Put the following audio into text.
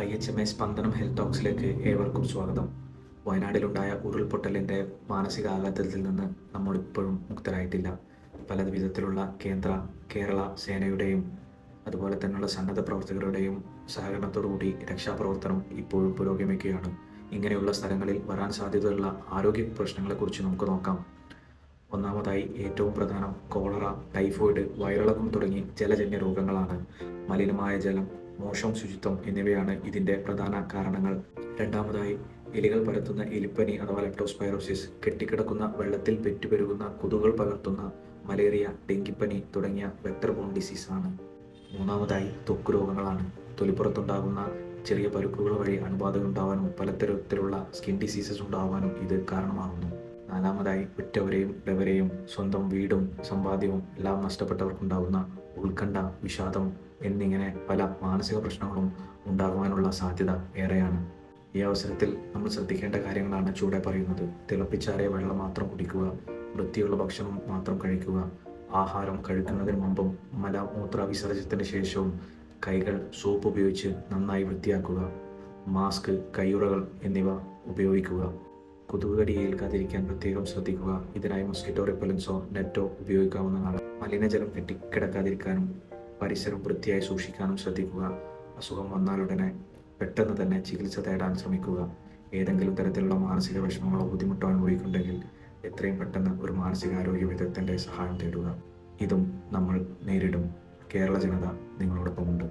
I H M A സ്പന്ദനം health ടോക്സിലേക്ക് ഏവർക്കും സ്വാഗതം. വയനാടിലുണ്ടായ ഉരുൾപൊട്ടലിന്റെ മാനസികാഘാതത്തിൽ നിന്ന് നമ്മൾ ഇപ്പോഴും മുക്തരായിട്ടില്ല. പല വിധത്തിലുള്ള കേന്ദ്ര കേരള സേനയുടെയും അതുപോലെ തന്നെയുള്ള സന്നദ്ധ പ്രവർത്തകരുടെയും സഹകരണത്തോടുകൂടി രക്ഷാപ്രവർത്തനം ഇപ്പോഴും പുരോഗമിക്കുകയാണ്. ഇങ്ങനെയുള്ള സ്ഥലങ്ങളിൽ വരാൻ സാധ്യതയുള്ള ആരോഗ്യ പ്രശ്നങ്ങളെക്കുറിച്ച് നമുക്ക് നോക്കാം. ഒന്നാമതായി ഏറ്റവും പ്രധാനം കോളറ ടൈഫോയിഡ് വയറിളക്കം തുടങ്ങി ജലജന്യ രോഗങ്ങളാണ്. മലിനമായ ജലം മോശം ശുചിത്വം എന്നിവയാണ് ഇതിന്റെ പ്രധാന കാരണങ്ങൾ. രണ്ടാമതായി എലികൾ പരത്തുന്ന എലിപ്പനി അഥവാ ലെപ്റ്റോസ്പൈറോസിസ് കെട്ടിക്കിടക്കുന്ന വെള്ളത്തിൽ പെറ്റുപെരുകുന്ന കൊതുകൾ പകർത്തുന്ന മലേറിയ ഡെങ്കിപ്പനി തുടങ്ങിയ വെക്ടർ ബോൺ ഡിസീസ് ആണ്. മൂന്നാമതായി ത്വക്ക് രോഗങ്ങളാണ്. തൊലിപ്പുറത്തുണ്ടാകുന്ന ചെറിയ പരുക്കുകൾ വഴി അണുബാധ ഉണ്ടാവാനും പലതരത്തിലുള്ള സ്കിൻ ഡിസീസസ് ഉണ്ടാവാനും ഇത് കാരണമാകുന്നു. നാലാമതായി ഉറ്റവരെയും ഉള്ളവരെയും സ്വന്തം വീടും സമ്പാദ്യവും എല്ലാം നഷ്ടപ്പെട്ടവർക്കുണ്ടാകുന്ന ഉത്കണ്ഠ വിഷാദം എന്നിങ്ങനെ പല മാനസിക പ്രശ്നങ്ങളും ഉണ്ടാകുവാനുള്ള സാധ്യത ഏറെയാണ്. ഈ അവസരത്തിൽ നമ്മൾ ശ്രദ്ധിക്കേണ്ട കാര്യങ്ങളാണ് ചൂടെ പറയുന്നത്. തിളപ്പിച്ചാറിയ വെള്ളം മാത്രം കുടിക്കുക വൃത്തിയുള്ള ഭക്ഷണം മാത്രം കഴിക്കുക ആഹാരം കഴിക്കുന്നതിന് മുമ്പും മലമൂത്ര വിസർജനത്തിന് ശേഷവും കൈകൾ സോപ്പ് ഉപയോഗിച്ച് നന്നായി വൃത്തിയാക്കുക മാസ്ക് കയ്യുറകൾ എന്നിവ ഉപയോഗിക്കുക. കൊതുക് കടി ഏൽക്കാതിരിക്കാൻ പ്രത്യേകം ശ്രദ്ധിക്കുക. ഇതിനായി മൊസ്കിറ്റോ റിപ്പലൻസോ നെറ്റോ ഉപയോഗിക്കാവുന്നതാണ്. മലിനജലം കെട്ടിക്കിടക്കാതിരിക്കാനും പരിസരം വൃത്തിയായി സൂക്ഷിക്കാനും ശ്രദ്ധിക്കുക. അസുഖം വന്നാലുടനെ പെട്ടെന്ന് തന്നെ ചികിത്സ തേടാൻ ശ്രമിക്കുക. ഏതെങ്കിലും തരത്തിലുള്ള മാനസിക വിഷമങ്ങളോ ബുദ്ധിമുട്ടോ അനുഭവിക്കുന്നുണ്ടെങ്കിൽ എത്രയും പെട്ടെന്ന് ഒരു മാനസികാരോഗ്യ വിദഗ്ധന്റെ സഹായം തേടുക. ഇതും നമ്മൾ നേരിടും. കേരള ജനത നിങ്ങളോടൊപ്പമുണ്ട്.